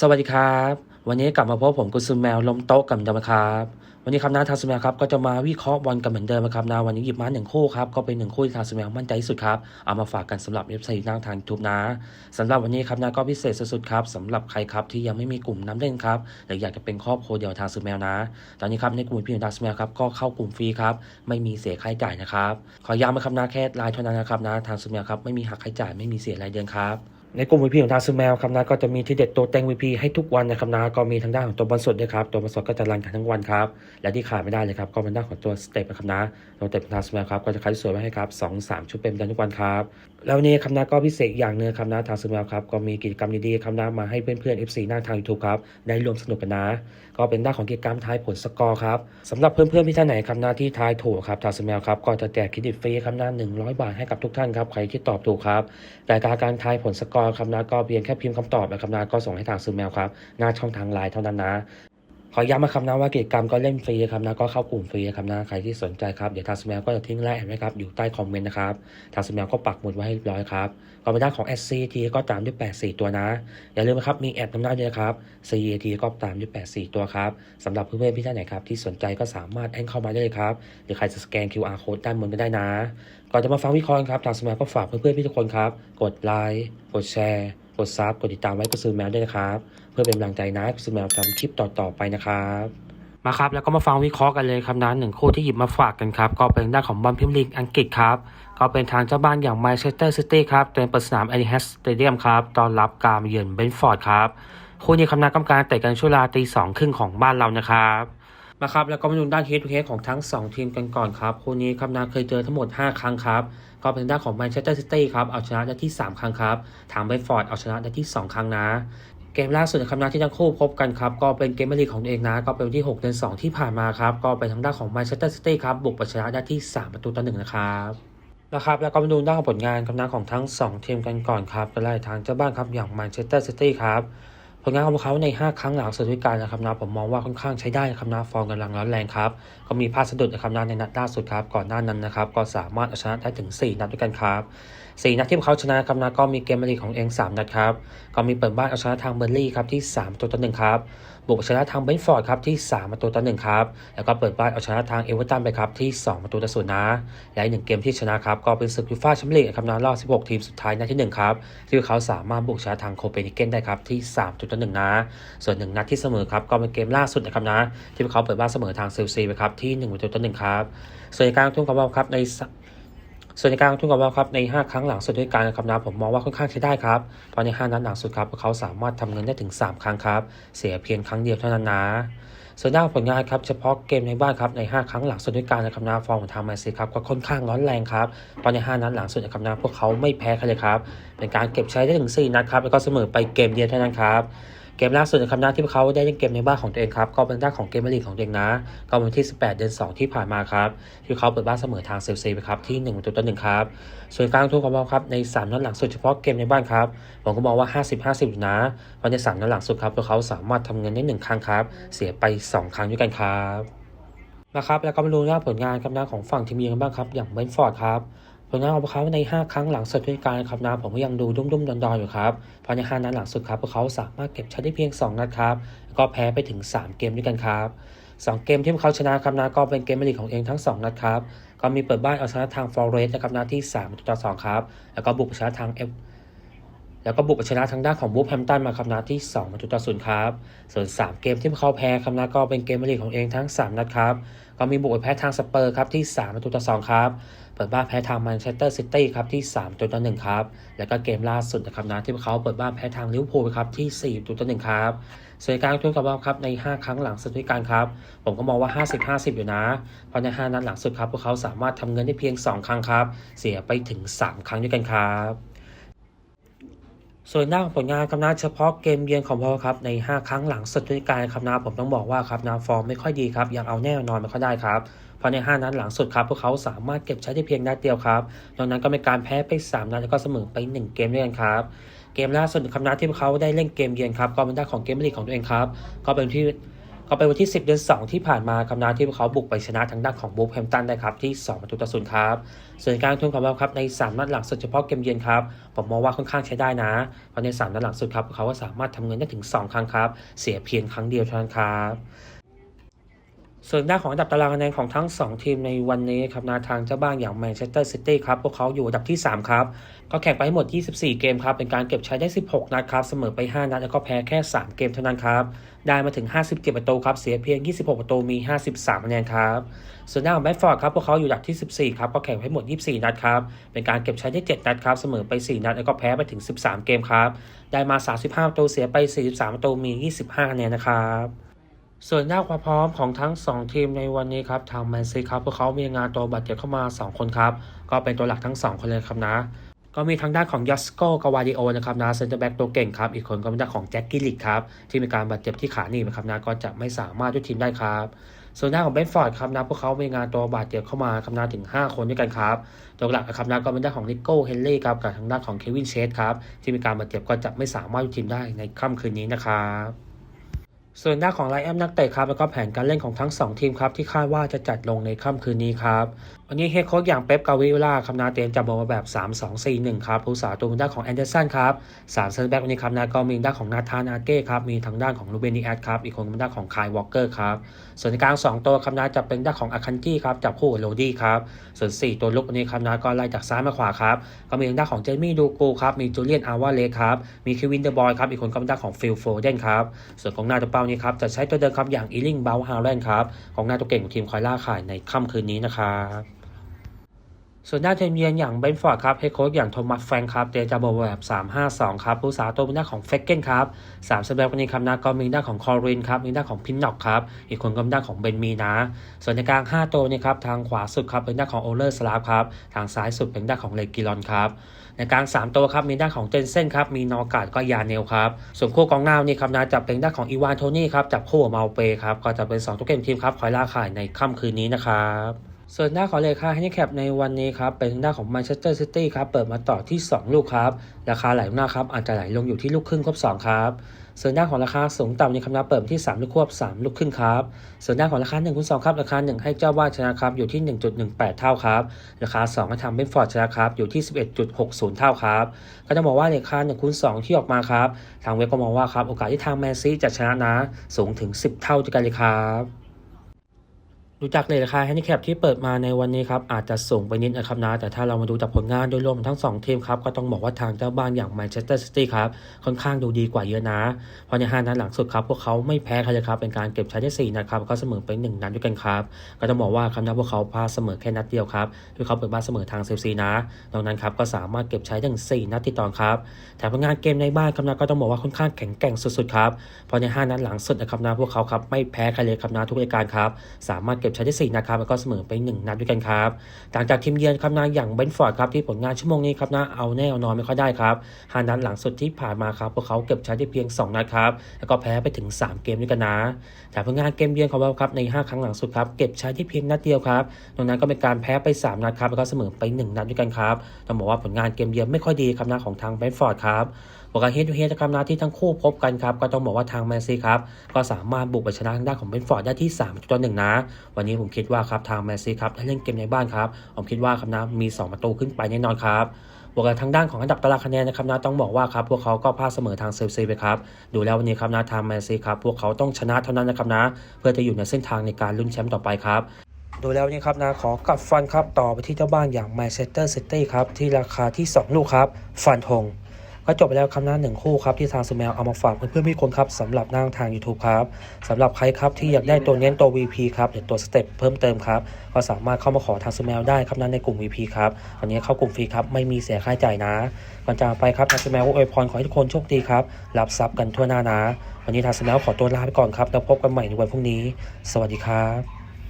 สวัสดีครับ วันนี้กลับมาพบผมกุซุมแมวล้มโต๊ะกับเดิมครับ วันนี้ครับนะทาสแมวครับก็จะมาวิเคราะห์บอลกันเหมือนเดิมนะครับนะวันนี้หยิบมาหนึ่งคู่ครับก็เป็นหนึ่งคู่ที่ทาสแมวมั่นใจที่สุดครับเอามาฝากกันสำหรับเว็บไซต์นั่งทางทูบนะสำหรับวันนี้ครับนะก็พิเศษสุดๆครับสำหรับใครครับที่ยังไม่มีกลุ่มน้ำเล่นครับหรืออยากจะเป็นครอบครัวเดียวทางสแมวนะ ตอนนี้ครับในกลุ่มพี่ของทาสแมวครับก็เข้ากลุ่มฟรีครับไม่มีเสียค่าใช้จ่ายนะครับขอย้ำนะครับนะแค่ไลน์เท่านั้นนะครับนะทางสแมวครับไม่มีหักค่าใช้จ่ายไม่มีเสียรายเดือนครับ ในกลุ่ม VP ของทางซูแมวครับนะก็จะมีที่เด็ดตัวเต็ง VP ให้ทุกวันนะครับนะก็มีทางด้านของตัวบอลสดด้วยครับตัวบอลสดก็จะรันกันทั้งวันครับและที่ขาดไม่ได้เลยครับก็เป็นด้านของตัวสเต็ปนะครับนะตัวสเต็ปของทางซูแมวครับก็จะขายสวยไว้ให้ครับสองสามชุดเป็นประจำทุกวันครับ แล้ววันนี้ครับนะก็พิเศษอย่างหนึงครับทางซูแมวครับก็มีกิจกรรมดีๆครับมาให้เพื่อนๆ FC หน้าทาง YouTube ครับได้ร่วมสนุกกันนะ ก็เป็นด้านของกิจกรรมทายผลสกอร์ครับสำหรับเพื่อนๆที่ท่านไหนครับที่ทายถูกครับทางสแมวครับก็จะแจกเครดิตฟรีครับนะ100 บาทให้กับทุกท่านครับใครที่ตอบถูกครับแต่การการทายผลสกอร์ครับนะก็เพียงแค่พิมพ์คำตอบนะครับนะก็ส่งให้ทางซูแมวครับหน้าช่องทางไลน์เท่านั้นนะ ขอย้ำมาคำนะว่ากิจกรรมก็เล่นฟรีครับนะก็เข้ากลุ่มฟรีครับนะใครที่สนใจครับเดี๋ยวทางสแมวก็จะทิ้งไลน์แอดไว้ครับอยู่ใต้คอมเมนต์นะครับทางสแมวก็ปักหมุดไว้ให้เรียบร้อยครับก็เป็นด้าของ SCT ก็ตามด้วย 84 ตัวนะ อย่าลืมนะครับมีแอดนำหน้าด้วยครับ CAT ก็ตามด้วย 84 ตัวครับสำหรับเพื่อนๆพี่ท่านไหนครับที่สนใจก็สามารถแอนเข้ามาได้เลยครับหรือใครจะสแกน QR code ด้านบนก็ได้นะก่อนจะมาฟังวิเคราะห์กันครับทางสแมวก็ฝากเพื่อนๆพี่ทุกคนครับกดไลค์กดแชร์ กดซับกดติดตามไว้กดซื้อแมวด้วยนะครับ เพื่อเป็นกำลังใจนะกดซื้อแมวทำคลิปต่อๆไปนะครับมาครับแล้วก็มาฟังวิเคราะห์กันเลยครับนะหนึ่งคู่ที่หยิบมาฝากกันครับ ก็เป็นด้านของบอลพิมลีกอังกฤษครับ ก็เป็นทางเจ้าบ้านอย่างแมนเชสเตอร์ซิตี้ครับเตรียมเปิดสนามเอลิฮัสสเตเดียมครับต้อนรับการเยือนเบนฟอร์ดครับ คู่นี้คำนักกรรมการเตะกันช่วงเวลาตีสองครึ่งของบ้านเรานะครับ มาครับแล้วก็มาดูด้านเฮดทูเฮดของทั้ง 2 ทีมกันก่อนครับคู่นี้คำนักเคยเจอทั้งหมด 5 ครั้งครับก็เป็นด้านของแมนเชสเตอร์ซิตี้ครับเอาชนะได้ที่ 3 ครั้งครับทางเบฟอร์ดเอาชนะได้ที่ 2 ครั้งนะเกมล่าสุดในคำนัดที่ทั้งคู่พบกันครับก็เป็นเกมเมลีของเองนะก็เป็นวันที่ 6 เดือน 2 ที่ผ่านมาครับก็เป็นทางด้านของแมนเชสเตอร์ซิตี้ครับบุกชนะได้ที่ 3 ประตูต่อหนึ่งนะครับนะครับแล้วก็มาดูด้านของผลงานคำนัดของทั้ง 2 ทีมกันก่อนครับก็ไล่ทางเจ้าบ้านครับอย่างแมนเชสเตอร์ซิตี้ครับ ผลงานของพวกเขาใน 5 ครั้งหลังสุดด้วยกันนะครับนะผมมองว่าค่อนข้างใช้ได้นะครับนะฟอร์มกำลังร้อนแรงครับก็มีพลาดสะดุดนะครับนะในนัดล่าสุดครับก่อนหน้านั้นนะครับก็สามารถเอาชนะได้ถึง 4 นัดด้วยกันครับ4 นัดที่พวกเขาชนะครับนะก็มีเกมลีของเอง3 นัดครับ ก็มีเปิดบ้านเอาชนะทางเบอร์ลี่ครับที่ 3 ตัวต่อหนึ่งครับบุกชนะทางเบนฟอร์ดครับที่3ประตูต่อหนึ่งครับ แล้วก็เปิดบ้านเอาชนะทางเอเวอร์ตันไปครับที่ 2 ประตูต่อศูนย์นะ และอีกหนึ่งเกมที่ชนะครับก็เป็นศึกยูฟ่าแชมเปี้ยนลีกนะครับนะรอบ 16 ทีมสุดท้ายนัดที่ 1 ครับ ที่พวกเขาสามารถบุกชนะทางโคเปนเฮเกนได้ครับที่3ประตูต่อหนึ่งนะ ส่วนหนึ่งนัดที่เสมอครับก็เป็นเกมล่าสุดนะครับนะที่พวกเขาเปิดบ้านเสมอทางเซลซีไปครับที่1ประตูต่อหนึ่งครับ ส่วนการทุนของเราครับใน ส่วนในการลงทุนของเราครับใน 5 ครั้งหลังสุดด้วยกันนะครับนะผมมองว่าค่อนข้างใช้ได้ครับเพราะใน 5 นัดหลังสุดครับพวกเขาสามารถทำเงินได้ถึง 3 ครั้งครับ เสียเพียงครั้งเดียวเท่านั้นนะส่วนด้านผลงานครับเฉพาะเกมในบ้านครับใน 5 ครั้งหลังสุดด้วยกันนะครับนะฟอร์มของทางแมนซีครับก็ค่อนข้างร้อนแรงครับเพราะใน 5 นัดหลังสุดนะครับนะพวกเขาไม่แพ้ใครเลยครับเป็นการเก็บใช้ได้ถึง 4 นัดครับแล้วก็เสมอไปเกมเดียวเท่านั้นครับ เกมล่าสุดนะครับนะที่พวกเขาได้เล่นเกมในบ้านของตัวเองครับก็เป็นด้านของเกมลีกของตัวเองนะก็วันที่ 18 เดือน 2 ที่ผ่านมาครับที่เขาเปิดบ้านเสมอทางเซลซีไปครับที่1ประตูต่อหนึ่งครับส่วนการลงทุนของเราครับใน 3นัดหลังสุดเฉพาะเกมในบ้านครับผมก็มองว่า 50-50อยู่นะเพราะใน3นัดหลังสุดครับพวกเขาสามารถทำเงินได้1ครั้งครับ เสียไป 2 ครั้งด้วยกันครับนะครับแล้วก็มาดูหน้าผลงานครับนะของฝั่งทีมเยือนกันบ้างครับอย่างเบนฟอร์ดครับ ผลงานของพวกเขาใน 5 ครั้งหลังสุดด้วยกันครับนะผมก็ยังดูดุ้มๆดอนๆอยู่ครับเพราะใน 5 นัดหลังสุดครับพวกเขาสามารถเก็บใช้ได้เพียง 2 นัดครับแล้วก็แพ้ไปถึง 3 เกมด้วยกันครับ2 เกมที่พวกเขาชนะครับนะก็เป็นเกมลีกของเองทั้ง 2 นัดครับก็มีเปิดบ้านเอาชนะทางฟอร์เรสต์นะครับนะที่3ตูต่อ2ครับแล้วก็บุกไปชนะทางเอฟแล้วก็บุกไปชนะทางด้านของบูฟแฮมตันมาครับนะที่2ประตูต่อ0ครับ ส่วน 3 เกมที่พวกเขาแพ้ครับนะก็เป็นเกมลีกของเองทั้ง 3 นัดครับ ก็มีบุกไปแพ้ทางสเปอร์ครับที่3ประตูต่อ2ครับ เปิดบ้านแพ้ทางแมนเชสเตอร์ซิตี้ครับที่3ตัวต่อ1ครับแล้วก็เกมล่าสุดนะครับนะที่พวกเขาเปิดบ้านแพ้ทางลิเวอร์พูลครับที่4ตัวต่อ1ครับส่วนการทุนกับเราครับใน 5 ครั้งหลังสุดด้วยกันครับ ผมก็มองว่า 50-50 อยู่นะ เพราะใน 5 นัดหลังสุดครับพวกเขาสามารถทำเงินได้เพียง 2 ครั้งครับ เสียไปถึง 3 ครั้งด้วยกันครับส่วนด้าของผลงานครับนะเฉพาะเกมเยือนของพวกเราครับใน 5 ครั้งหลังสุดด้วยกันครับนะผมต้องบอกว่าครับนะฟอร์มไม่ค่อยดีครับยังเอาแน่นอนไม่ค่อยได้ครับ เพราะใน 5 นัดหลังสุดครับพวกเขาสามารถเก็บใช้ได้เพียงนัดเดียวครับนอกนั้นก็มีการแพ้ไป 3 นัดแล้วก็เสมอไป 1 เกมด้วยกันครับเกมล่าสุดคำนัดที่พวกเขาได้เล่นเกมเยือนครับก็เป็นด้านของเกมลีกของตัวเองครับก็เป็นที่ก็เป็นวันที่ 10 เดือน 2 ที่ผ่านมาครับนะที่พวกเขาบุกไปชนะทางด้านของบูฟแฮมตันได้ครับที่ 2 ประตูต่อศูนย์ครับ ส่วนการทุนของเราครับใน 3 นัดหลังสุดเฉพาะเกมเยือนครับ ผมมองว่าค่อนข้างใช้ได้นะ เพราะใน 3 นัดหลังสุดครับพวกเขาก็สามารถทำเงินได้ถึง 2 ครั้งครับ เสียเพียงครั้งเดียวเท่านั้นครับ ส่วนด้านของอันดับตารางคะแนนของทั้ง 2 ทีมในวันนี้ครับนาทางเจ้าบ้านอย่างแมนเชสเตอร์ซิตี้ครับ พวกเขาอยู่อันดับที่ 3 ครับ ก็แข่งไปหมด 24 เกมครับ เป็นการเก็บใช้ได้ 16 นัดครับ เสมอไป 5 นัด แล้วก็แพ้แค่ 3 เกมเท่านั้นครับ ได้มาถึง 57 ประตูครับ เสียเพียง 26 ประตูมี 53คะแนนครับ ส่วนด้านของแบดฟอร์ดครับ พวกเขาอยู่อันดับที่ 14 ครับ ก็แข่งไปหมด 24 นัดครับ เป็นการเก็บใช้ได้ 7 นัดครับ เสมอไป 4 นัด แล้วก็แพ้ไปถึง 13 เกมครับ ได้มา 35 ประตู เสียไป 43 ประตูมี 25คะแนนนะครับ ส่วนด้านความพร้อมของทั้ง 2 ทีมในวันนี้ครับทางแมนซีครับพวกเขามีงานตัวบาดเจ็บเข้ามา 2 คนครับ ก็เป็นตัวหลักทั้ง 2 คนเลยครับนะ ก็มีทางด้านของยัสโกกาวาดิโอนะครับนะเซนเตอร์แบ็กตัวเก่งครับ อีกคนก็เป็นด้านของแจ็คกิลิกครับ ที่มีการบาดเจ็บที่ขาหนีบนะครับนะก็จะไม่สามารถด้วยทีมได้ครับส่วนด้านของเบนฟอร์ดครับนะพวกเขามีงานตัวบาดเจ็บเข้ามาครับนะถึง 5 คนด้วยกันครับ ตัวหลักนะครับนะก็เป็นด้านของนิโก้เฮนรี่ครับกับทางด้านของเควินเชสครับที่มีการบาดเจ็บก็จะไม่สามารถด้วยทีมได้ในค่ำคืนนี้นะครับ ส่วนด้านของไลแอมนักเตะครับแล้วก็แผนการเล่นของทั้ง 2 ทีมครับที่คาดว่าจะจัดลงในค่ำคืนนี้ครับวันนี้เฮดโค้ชอย่างเป๊ปกาวิล่าครับนาเตรียมจับอกมาแบบ 3-2-4-1 ครับผู้สาตัวด้านของแอนเดอร์สันครับสามเซนแบ็กวันนี้ครับนะก็มีด้านของนาธานอาเก้ครับมีทางด้านของลูเบนีแอดครับอีกคนเป็นด้านของคายวอลเกอร์ครับส่วนกลาง 2 ตัวครับนาจะเป็นด้านของอาคันจี้ครับจับคู่โรดี้ครับส่วน 4 ตัวลุกวันนี้ครับนาก็ไล่จากซ้ายมาขวาครับก็มีทางด้านของเจมี่ดูกูครับมีจูเลียนอาวาเลครับมีเควินเดอร์บอยครับอีกคนก็เป็นด้านของฟิลโฟเดนครับส่วนของหน้าตัวเป้านี้ครับจะใช้ตัวเดิมครับอย่างอีลิงเบลฮาร์แลนด์ครับของหน้าตัวเก่งของทีมคอยล่าข่ายในค่ำคืนนี้นะครับส่วนด้านทีมเยือนอย่างเบนฟอร์ดครับเฮดโค้ชอย่างโทมัสแฟงครับเตรียมจะบแบบ 3-5-2 ครับผู้สาตัวเป็นด้าของเฟกเกนครับสามสแบกวันนี้ครับนะก็มีด้านของคอรินครับมีด้านของพินน็อกครับอีกคนก็เป็นด้านของเบนมีนะ ส่วนในกลาง 5 ตัวนี่ครับทางขวาสุดครับเป็นด้านของโอเลอร์สลาฟครับทางซ้ายสุดเป็นด้านของเลกิลอนครับ ในกลาง 3 ตัวครับมีด้านของเจนเซนครับมีนอการ์ดก็ยาเนลครับส่วนคู่กองหน้านี่ครับนะจะเป็นด้านของอีวานโทนี่ครับจับคู่กับเมาเปครับก็จะเป็น2ตัวเกมทีมครับคอยล่าข่ายในค่ำคืนนี้นะครับส่วนด้านของเลขาแฮนดิแคปในวันนี้ครับเป็นหน้านของแมนเชสเตอร์ซิตี้ครับเปิดมาต่อที่ 2 ลูกครับ ราคาไหลายหน้าครับอาจจะไหลลงอยู่ที่ลูกครึ่งครบ2ครับ ส่วนด้านของราคาสูงต่ำยังครับเปิดที่ 3 ลูกควบ 3 ลูกครึ่งครับ ส่วนด้านของราคา1คูณ2ครับราคา 1 ให้เจ้าว่าชนะครับอยู่ที่ 1.18 เท่าครับ ราคา2ให้ทำเป็นฟอร์ดชนะครับอยู่ที่ 11.60 เท่าครับก็จะบอกว่าราคา1คูณ2ที่ออกมาครับ ทางเว็บก็มองว่าครับโอกาสที่ทางแมนซีจะชนะนะสูงถึง 10 เท่าด้วยกันเลยครับ ดูจากเลยราคาแฮนดิแคปที่เปิดมาในวันนี้ครับอาจจะสูงไปนิดนะครับนะ แต่ถ้าเรามาดูจากผลงานโดยรวมทั้ง 2 ทีมครับ ก็ต้องบอกว่าทางเจ้าบ้านอย่างแมนเชสเตอร์ซิตี้ครับ ค่อนข้างดูดีกว่าเยอะนะ เพราะใน5นัดหลังสุดครับ พวกเขาไม่แพ้ใครเลยครับ เป็นการเก็บใช้ได้4นัดครับ ก็เสมอไป 1 นัดด้วยกันครับ ก็ต้องบอกว่าคำนับพวกเขาพาเสมอแค่นัดเดียวครับที่เขาเปิดบ้านเสมอทางเซลซีนะดังนั้นครับก็สามารถเก็บใช้ได้ถึง4นัดติดต่อครับแต่ผลงานเกมในบ้านครับนะก็ต้องบอกว่าค่อนข้างแข็งแกร่งสุดๆครับเพราะใน5นัดหลังสุดนะครับนะพวกเขาครับไม่แพ้ใครเลยครับนะทุกรายการครับสามารถเก็บใช้ได้ 4นัดครับ แล้วก็เสมอไป 1 นัดด้วยกันครับต่างจากทีมเยือนครับนะอย่างเบนฟอร์ดครับที่ผลงานชั่วโมงนี้ครับนะเอาแน่เอานอนไม่ค่อยได้ครับห้านัดหลังสุดที่ผ่านมาครับพวกเขาเก็บใช้ได้เพียง 2 นัดครับแล้วก็แพ้ไปถึง 3 เกมด้วยกันนะแต่ผลงานเกมเยือนของเราครับใน 5 ครั้งหลังสุดครับเก็บใช้ที่เพียงนัดเดียวครับดังนั้นก็เป็นการแพ้ไป 3 นัดครับแล้วก็เสมอไป 1 นัดด้วยกันครับต้องบอกว่าผลงานเกมเยือนไม่ค่อยดีครับนะของทางเบนฟอร์ดครับ บอกกันเฮดทูเฮดนะครับนะที่ทั้งคู่พบกันครับ ก็ต้องบอกว่าทางแมนซีครับ ก็สามารถบุกไปชนะทางด้านของเบนฟอร์ดได้ที่3ต่อ1นะ วันนี้ผมคิดว่าครับทางแมนซีครับถ้าเล่นเกมในบ้านครับ ผมคิดว่าครับนะมี 2 ประตูขึ้นไปแน่นอนครับบวกกับทางด้านของอันดับตารางคะแนนนะครับนะต้องบอกว่าครับพวกเขาก็พลาดเสมอทางเซลซีไปครับดูแล้ววันนี้ครับนะทางแมนซีครับพวกเขาต้องชนะเท่านั้นนะครับนะ เพื่อจะอยู่ในเส้นทางในการลุ้นแชมป์ต่อไปครับดูแล้วนี่ครับนะขอกัดฟันครับต่อไปที่เจ้าบ้านอย่างแมนเชสเตอร์ซิตี้ครับที่ราคาที่ 2 ลูกครับ ฟันธง ก็จบไปแล้วคำนั้นหนึ่งคู่ครับที่ทางสแมลเอามาฝากเพื่อนๆพี่คนครับสำหรับนั่งทาง YouTube ครับสำหรับใครครับที่อยากได้ตัวเน้นตัว VP ครับหรือตัวสเต็ปเพิ่มเติมครับก็สามารถเข้ามาขอทางสแมลได้ครับนั้นในกลุ่ม VP ครับตอนนี้เข้ากลุ่มฟรีครับไม่มีเสียค่าใช้จ่ายนะก่อนจากไปครับทางสแมลอวยพรขอให้ทุกคนโชคดีครับรับทรัพย์กันทั่วหน้านะ วันนี้ทางสแมลขอตัวลาไปก่อนครับแล้วพบกันใหม่ในวันพรุ่งนี้ สวัสดีครับ